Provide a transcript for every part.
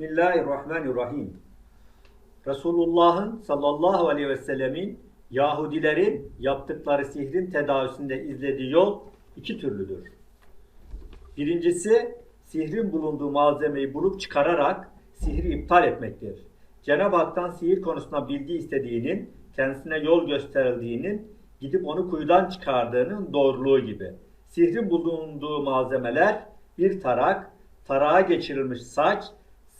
Bismillahirrahmanirrahim. Resulullah'ın sallallahu aleyhi ve sellemin Yahudilerin yaptıkları sihrin tedavisinde izlediği yol iki türlüdür. Birincisi sihrin bulunduğu malzemeyi bulup çıkararak sihri iptal etmektir. Cenab-ı Hak'tan sihir konusunda bilgi istediğinin, kendisine yol gösterildiğinin, gidip onu kuyudan çıkardığının doğruluğu gibi. Sihrin bulunduğu malzemeler bir tarak, tarağa geçirilmiş saç,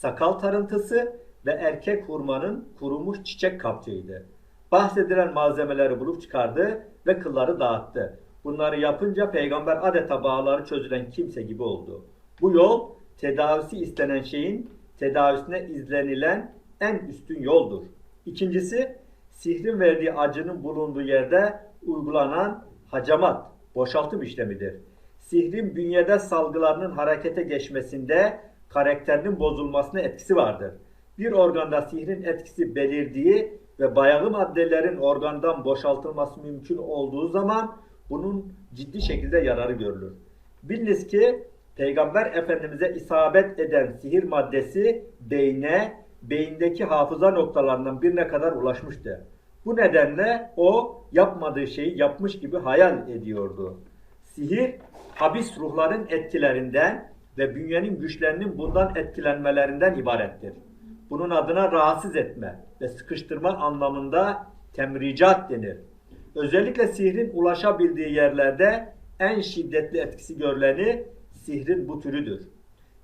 sakal tarıntısı ve erkek hurmanın kurumuş çiçek kapçığıydı. Bahsedilen malzemeleri bulup çıkardı ve kılları dağıttı. Bunları yapınca peygamber adeta bağları çözülen kimse gibi oldu. Bu yol tedavisi istenen şeyin tedavisine izlenilen en üstün yoldur. İkincisi sihrin verdiği acının bulunduğu yerde uygulanan hacamat, boşaltım işlemidir. Sihrin bünyede salgılarının harekete geçmesinde karakterinin bozulmasına etkisi vardır. Bir organda sihrin etkisi belirdiği ve bayağı maddelerin organdan boşaltılması mümkün olduğu zaman bunun ciddi şekilde yararı görülür. Biliniz ki Peygamber Efendimiz'e isabet eden sihir maddesi beyne, beyindeki hafıza noktalarından birine kadar ulaşmıştı. Bu nedenle o yapmadığı şeyi yapmış gibi hayal ediyordu. Sihir, habis ruhların etkilerinden ve bünyenin güçlerinin bundan etkilenmelerinden ibarettir. Bunun adına rahatsız etme ve sıkıştırma anlamında temricat denir. Özellikle sihrin ulaşabildiği yerlerde en şiddetli etkisi görüleni sihrin bu türüdür.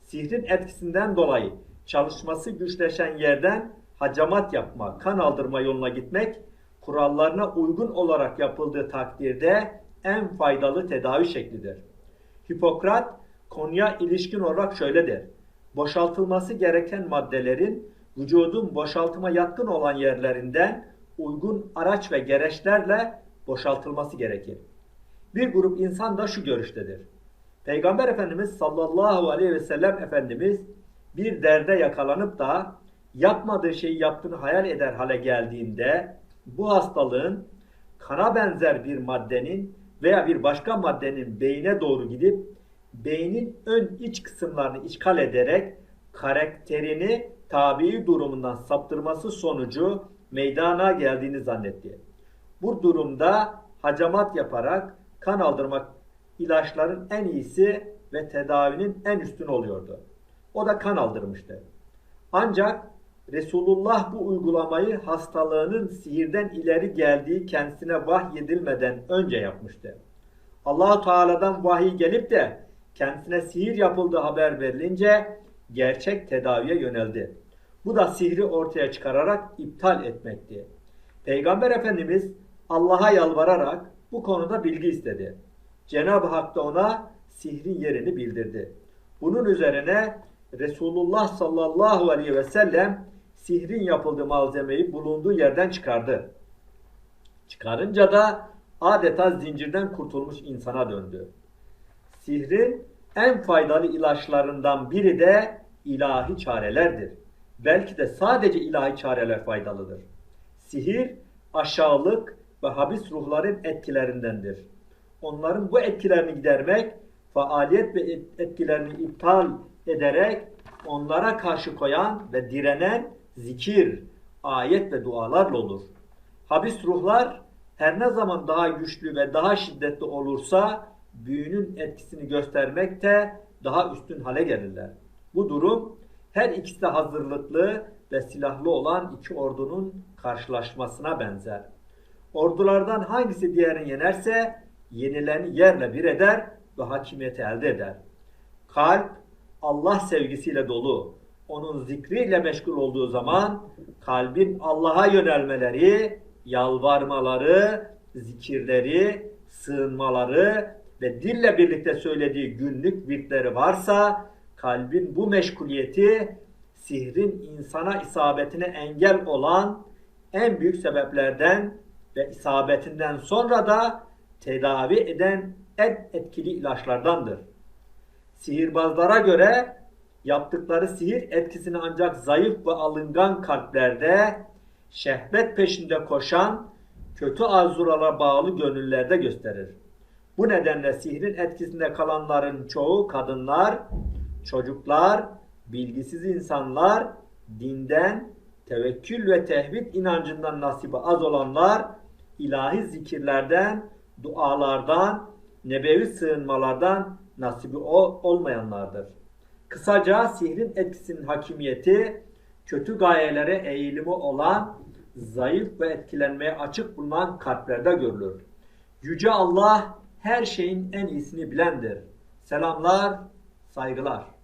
Sihrin etkisinden dolayı çalışması güçleşen yerden hacamat yapma, kan aldırma yoluna gitmek, kurallarına uygun olarak yapıldığı takdirde en faydalı tedavi şeklidir. Hipokrat konuya ilişkin olarak şöyle der. Boşaltılması gereken maddelerin vücudun boşaltıma yatkın olan yerlerinden uygun araç ve gereçlerle boşaltılması gerekir. Bir grup insan da şu görüştedir. Peygamber Efendimiz sallallahu aleyhi ve sellem Efendimiz bir derde yakalanıp da yapmadığı şeyi yaptığını hayal eder hale geldiğinde bu hastalığın kana benzer bir maddenin veya bir başka maddenin beyine doğru gidip beynin ön iç kısımlarını işgal ederek karakterini tabii durumundan saptırması sonucu meydana geldiğini zannetti. Bu durumda hacamat yaparak kan aldırmak ilaçların en iyisi ve tedavinin en üstün oluyordu. O da kan aldırmıştı. Ancak Resulullah bu uygulamayı hastalığının sihirden ileri geldiği kendisine vahyedilmeden önce yapmıştı. Allahu Teala'dan vahiy gelip de kendisine sihir yapıldığı haber verilince gerçek tedaviye yöneldi. Bu da sihri ortaya çıkararak iptal etmekti. Peygamber Efendimiz Allah'a yalvararak bu konuda bilgi istedi. Cenab-ı Hak da ona sihrin yerini bildirdi. Bunun üzerine Resulullah sallallahu aleyhi ve sellem sihrin yapıldığı malzemeyi bulunduğu yerden çıkardı. Çıkarınca da adeta zincirden kurtulmuş insana döndü. Sihrin en faydalı ilaçlarından biri de ilahi çarelerdir. Belki de sadece ilahi çareler faydalıdır. Sihir aşağılık ve habis ruhların etkilerindendir. Onların bu etkilerini gidermek, faaliyet ve etkilerini iptal ederek onlara karşı koyan ve direnen zikir, ayet ve dualarla olur. Habis ruhlar her ne zaman daha güçlü ve daha şiddetli olursa büyünün etkisini göstermekte daha üstün hale gelirler. Bu durum her ikisi de hazırlıklı ve silahlı olan iki ordunun karşılaşmasına benzer. Ordulardan hangisi diğerini yenerse yenileni yerle bir eder ve hakimiyeti elde eder. Kalp Allah sevgisiyle dolu, onun zikriyle meşgul olduğu zaman kalbin Allah'a yönelmeleri, yalvarmaları, zikirleri, sığınmaları ve dille birlikte söylediği günlük virtleri varsa kalbin bu meşguliyeti sihrin insana isabetine engel olan en büyük sebeplerden ve isabetinden sonra da tedavi eden en etkili ilaçlardandır. Sihirbazlara göre yaptıkları sihir etkisini ancak zayıf ve alıngan kalplerde, şehvet peşinde koşan, kötü arzulara bağlı gönüllerde gösterir. Bu nedenle sihrin etkisinde kalanların çoğu kadınlar, çocuklar, bilgisiz insanlar, dinden, tevekkül ve tevhid inancından nasibi az olanlar, ilahi zikirlerden, dualardan, nebevi sığınmalardan nasibi ol- olmayanlardır. Kısaca sihrin etkisinin hakimiyeti, kötü gayelere eğilimi olan, zayıf ve etkilenmeye açık bulunan kalplerde görülür. Yüce Allah her şeyin en iyisini bilendir. Selamlar, saygılar.